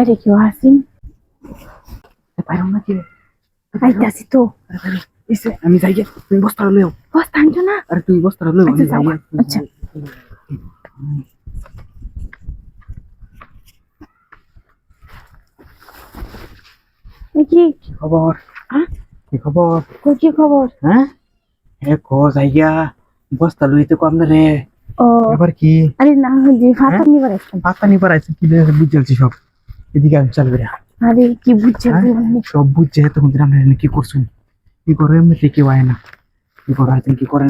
বাইরে কেউ আসিন বাইরে রে আইতাছি তো এসে আমি যাই গে তুমি বস্তা লইও বস্তা আনছো না আরে তুই বস্তা লইও আমি যাই আচ্ছা। কি কি খবর হ্যাঁ? কি খবর কি খবর হ্যাঁ এ কো বস্তা লইতে কম না রে ও এবার কি আরে না ফাটা হ্যাঁ? নিবার আসছেন পাত্তা নি পারাইছে কি বুঝলছি সব এদিকে আমি চালবে আরে কি বুঝছে? সব বুঝছে তখন আমরা কি করছুন? কি করে এমনি কেউ আয় না? কি করে হয়তো কি করেন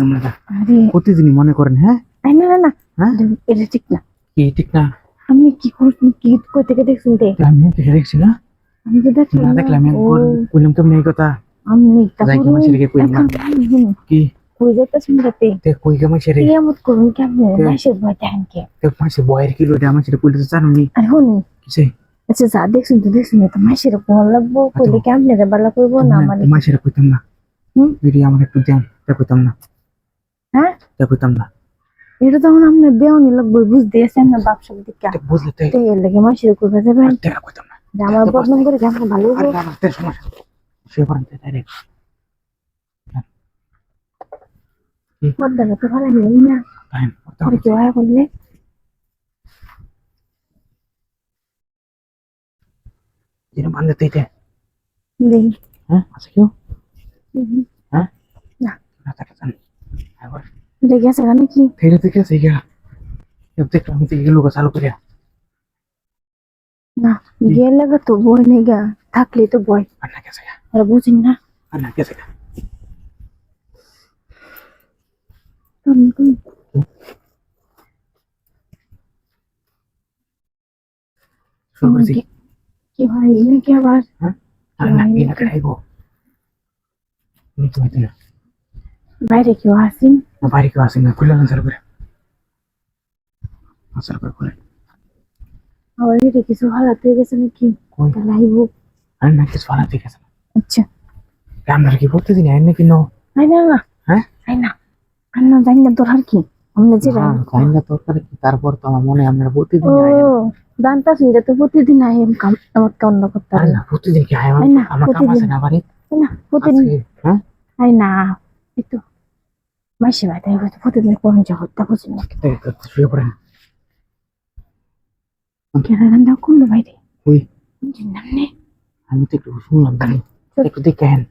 আরে। প্রতিদিনই মনে করেন হ্যাঁ? না না না। হ্যাঁ? এটা- ঠিক না। কি ঠিক না? আপনি কি করছেন কি কই থেকে দেখছেন তে? আমি দেখে দেখছি না। আমি তো দেখলাম না। দেখলাম আমি কইলাম কেমন এই কথা। আমি যাই কি মাসের কে কইলাম না। কি? কই যাইতাছেন রাতে তে? কই কে মাসের কিয়ামত করুন কেমন? কে? মাসের ভয় দেখেন কে? তে মাসে বয়ের কিলো এটা মাসের কইলে তো জানো নি আর শুনুন কিসে? আচ্ছা যা দেখছেন তো দেখছেন তো মাসের কোন লাগবো কইলে কেমনে রে বালা কইবো না মানে মাসের কইতাম না হুম? যদি আমার একটু দেন তে কইতাম না হ্যাঁ তে কইতাম না এটা তখন আপনি দেওয়ানি লাগবো বুঝতে আসেন না বাপসা দিকা তে বুঝলে তে তো এর লাগে মাসের কইবা যাবেন তে কইতাম না যে আমার তো বদনাম করে কেমন ভালো আরে হইবো না না তে সমস্যা সে পারেন তে ডাইরেক্ট বদনাম তো ভালো হইল না টাইম পরে কেউ আয়া করলে যেন বান্ধে তেইতে দেই হ্যাঁ আছে কেউ হুম। হ্যাঁ না। না থাকে জান একবার এটা গেছে কেন কি ফেরে থেকে আছে গা এব দেখলাম আমি থেকে লোক চালু করিয়া না গিয়ে লাগে তো বই নেই গা থাকলে তো বই আর না গেছে গা আর বুঝিন না আর না গেছে গা শুরু করছি কি- হয়? নাকি আবার না না বাইরে কেউ আসিন? না বাড়ি কেউ আসে না খুলে না করে। চালু করে খুলে। আবার এটা কিছু হালাত হয়ে গেছে নাকি? আইব। আর না কিছু ভালো ঠিক আছে আচ্ছা। আমরা কি প্রতিদিন আইন নাকি ন? না না। হ্যাঁ? না না জানি না তোর আর কি? আমরা যে না, জানি না দরকার কি তারপর তো আমার মনে আমরা প্রতিদিন আই জানতাস না তো প্রতিদিন আই কাম আমার তো অন্য করতে আর না প্রতিদিন কি আয় না, আমার কাম আছে না বাড়ি না প্রতিদিন। হ্যাঁ? আই না এই তো। ভাই তাই হয়তো প্রতিদিন কোন জগৎটা বুঝিন না। এই তো শুয়ে পড়েন কেনা রান্না করল বাইরে? ওই জানলাম নে। আমি তো একটু শুনলাম একটু দেখে হেন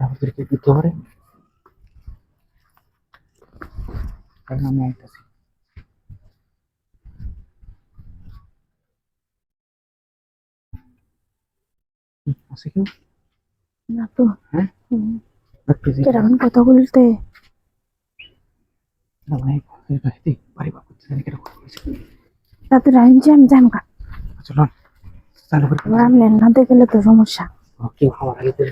আমাদেরকে দিতে পারে। কারণ আমি আইতাছি। আছে কেউ? না তো। হ্যাঁ? কেরকম কথা বলতে? তাতে রাইন যে আমি জাম কা? চলো চালু করে আমি না দেখলে তো সমস্যা। কেউ খাবার আগে করে